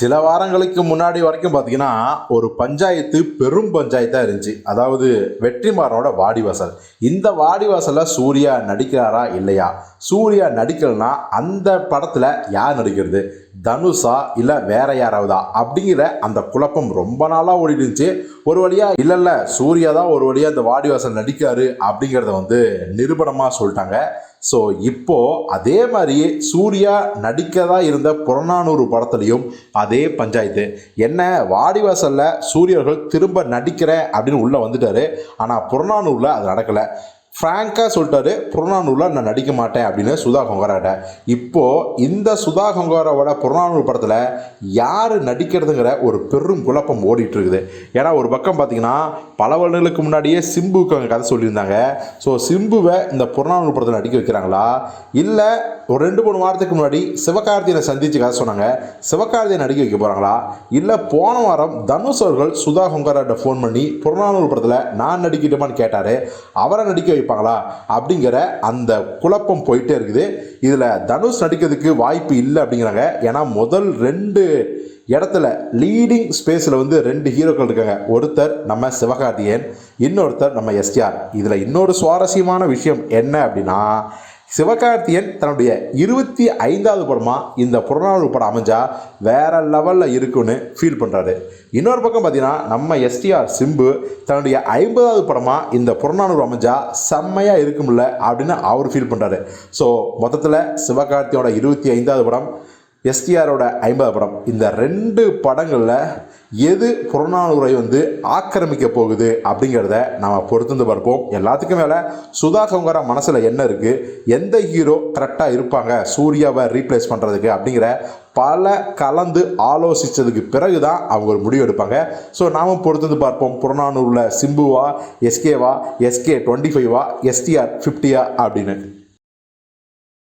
சில வாரங்களுக்கு முன்னாடி வரைக்கும் பார்த்தீங்கன்னா ஒரு பஞ்சாயத்து பெரும் பஞ்சாயத்தாக இருந்துச்சு. அதாவது வெற்றிமாறனோட வாடிவாசல். இந்த வாடிவாசலில் சூர்யா நடிக்கிறாரா இல்லையா? சூர்யா நடிக்கலனா அந்த படத்தில் யார் நடிக்கிறது? தனுஷா இல்லை வேற யாராவதா? அப்படிங்கிற அந்த குழப்பம் ரொம்ப நாளாக ஓடிட்டு இருந்துச்சு. ஒரு வழியாக இல்லை இல்லை சூர்யா தான் ஒரு வழியாக இந்த வாடிவாசல் நடிக்காரு அப்படிங்கிறத வந்து நிரூபணமாக சொல்லிட்டாங்க. ஸோ இப்போது அதே மாதிரி சூர்யா நடிக்கதா இருந்த புறநானூறு படத்துலையும் அதே பஞ்சாயத்து. என்ன வாடிவாசல்ல சூரியர்கள் திரும்ப நடிக்கிறேன் அப்படின்னு உள்ளே வந்துட்டாரு. ஆனால் புறநானூரில் அது நடக்கலை. ஃப்ராங்காக சொல்லிட்டாரு புறநானூரில் நான் நடிக்க மாட்டேன் அப்படின்னு சுதா கொங்கராட்ட. இப்போது இந்த சுதா கொங்கராவோட புறநானூர் படத்தில் யார் நடிக்கிறதுங்கிற ஒரு பெரும் குழப்பம் ஓடிட்டு இருக்குது ஏன்னா ஒரு பக்கம் பார்த்தீங்கன்னா பல வருடங்களுக்கு முன்னாடியே சிம்புக்கு அவங்க கதை சொல்லியிருந்தாங்க. ஸோ சிம்புவை இந்த புறநானூர் படத்தில் நடிக்க வைக்கிறாங்களா? இல்லை ஒரு ரெண்டு மூணு வாரத்துக்கு முன்னாடி சிவகார்த்தியனை சந்தித்து கதை சொன்னாங்க. சிவகார்த்தியை நடிக்க வைக்க போகிறாங்களா இல்லை போன வாரம் தனுஷ் அவர்கள் சுதா கொங்கராட்ட ஃபோன் பண்ணி புறநானூர் படத்தில் நான் நடிக்கட்டுமான்னு கேட்டார். அவரை நடிக்க வைப்பாங்களா அப்படிங்கிற அந்த குழப்பம் போயிட்டே இருக்குது. இதில் தனுஷ் நடிக்கிறதுக்கு வாய்ப்பு இல்லை அப்படிங்கிறாங்க. ஏன்னா முதல் ரெண்டு இடத்துல லீடிங் ஸ்பேஸில் வந்து ரெண்டு ஹீரோக்கள் இருக்காங்க. ஒருத்தர் நம்ம சிவகார்த்தியன் இன்னொருத்தர் நம்ம எஸ்டிஆர் இதில் இன்னொரு சுவாரஸ்யமான விஷயம் என்ன அப்படின்னா சிவகார்த்தியன் தன்னுடைய இருபத்தி ஐந்தாவது படமாக இந்த புறநானூறு படம் அமைஞ்சா வேற லெவலில் இருக்குன்னு ஃபீல் பண்ணுறாரு இன்னொரு பக்கம் பார்த்தீங்கன்னா நம்ம எஸ்டிஆர் சிம்பு தன்னுடைய ஐம்பதாவது படமாக இந்த புறநானூறு அமைஞ்சா செம்மையாக இருக்கும்ல அப்படின்னு அவர் ஃபீல் பண்ணுறாரு ஸோ மொத்தத்தில் சிவகார்த்தியோட இருபத்தி ஐந்தாவது படம் எஸ்டிஆரோட ஐம்பது படம். இந்த ரெண்டு படங்களில் எது புறநானூரை வந்து ஆக்கிரமிக்க போகுது அப்படிங்கிறத நம்ம பொறுத்திருந்து பார்ப்போம். எல்லாத்துக்கும் மேலே சுதா கங்கரா மனசில் என்ன இருக்குது எந்த ஹீரோ கரெக்டாக இருப்பாங்க? சூர்யாவை ரீப்ளேஸ் பண்ணுறதுக்கு அப்படிங்கிற பல கலந்து ஆலோசித்ததுக்கு பிறகு தான் அவங்க ஒரு முடிவு எடுப்பாங்க. ஸோ நாமும் பொறுத்திருந்து பார்ப்போம். புறநானூரில் சிம்புவா எஸ்கேவா எஸ்கே டுவெண்ட்டி ஃபைவா எஸ்டிஆர் ஃபிஃப்டியா அப்படின்னு.